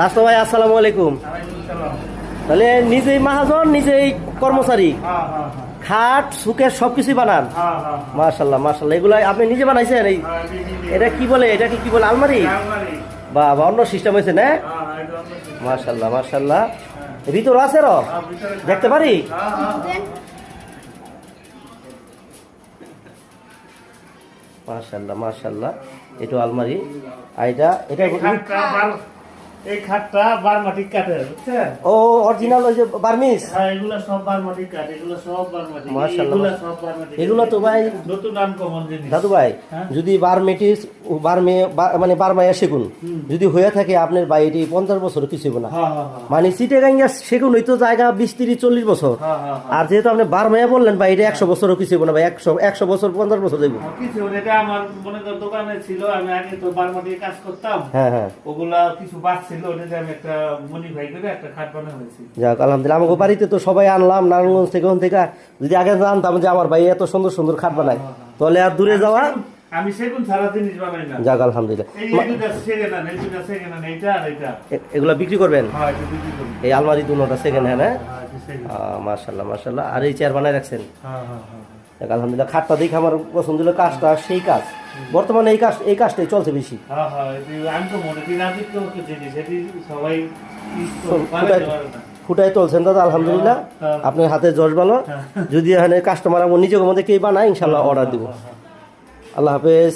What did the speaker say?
রাস্তা ভাই আসসালামু আলাইকুম। তাহলে নিজেই মাহাজন নিজেই কর্মচারী। খাট সুকের সব কিছুই বানান মার্শাল্লাহ মার্শাল্লাহ এগুলো আপনি নিজে বানাইছেন? এই এটা কি বলে? এটা কি বলে? আলমারি? বা অন্য সিস্টেম হয়েছে না? মার্শাল্লাহ মার্শাল্লাহ ভিতর আছে র দেখতে পারি? মার্শাল্লাহ মার্শাল্লাহ এটা আলমারি। আর এটা এটা এই খাটটা বারমাটিক কাঠের বুঝছেন ও অরিজিনাল ওই যে বার্মিস হ্যাঁ এগুলা সব বারমাটিক কাঠ এগুলো সব বারমাটিক মাশাআল্লাহ। এগুলা সব বারমাটিক এগুলো তো ভাই নতুন আনকমন জিনিস দাদু ভাই হ্যাঁ? যদি বারমেটিস বারমে মানে বারমাইয়া সেগুন যদি হয়ে থাকে আপনার ভাই পঞ্চাশ বছর কিছু না। হ্যাঁ হ্যাঁ হ্যাঁ। মানে সিটে গাঙ্গা সেগুন হইতো জায়গা বিশ তিরিশ চল্লিশ বছর। আর যেহেতু আপনি বারমাইয়া বললেন ভাই এটা একশো বছরও কিছু না ভাই একশো একশো বছর পঞ্চাশ বছর এটা আমার মনে কর দোকানে ছিল আমি আগে তো বারমাটির কাজ করতাম। হ্যাঁ হ্যাঁ। ওগুলা কিছু বাদ ছিল ওটাতে আমি একটা মডিফাই করে একটা খাট বানা হয়েছি। যাক আলহামদুলিল্লাহ। আমাকে বাড়িতে তো সবাই আনলাম নারায়ণগঞ্জ থেকে ওখান থেকে। যদি আগে জানতাম যে আমার ভাই এত সুন্দর সুন্দর খাট বানায় তাহলে আর দূরে যাওয়া আমি সেগুন ছাড়া জিনিস বানাই না। যাক আলহামদুলিল্লাহ। এগুলা বিক্রি করবেন? হ্যাঁ বিক্রি করি এই আলমারি দুটা সেকেন্ড হ্যান্ড হ্যাঁ হ্যাঁ। মার্শাল্লাহ মার্শাল্লাহ আর এই চেয়ার বানায় রাখছেন? হ্যাঁ হ্যাঁ হ্যাঁ যাক, আলহামদুলিল্লাহ খাটটা দেখে আমার পছন্দ হলো। কাজটা সেই কাজ। বর্তমানে এই কাজ এই কাজটাই চলছে বেশি। ফুটাই বানাইতে পারে না। ফুটাই তুলছেন দাদা আলহামদুলিল্লাহ। আপনার হাতে জশ ভালো যদি এখানে কাস্টমার আমার নিজের মধ্যে কেই বানায় ইনশাল্লাহ অর্ডার দিব। আল্লাহ হাফেজ।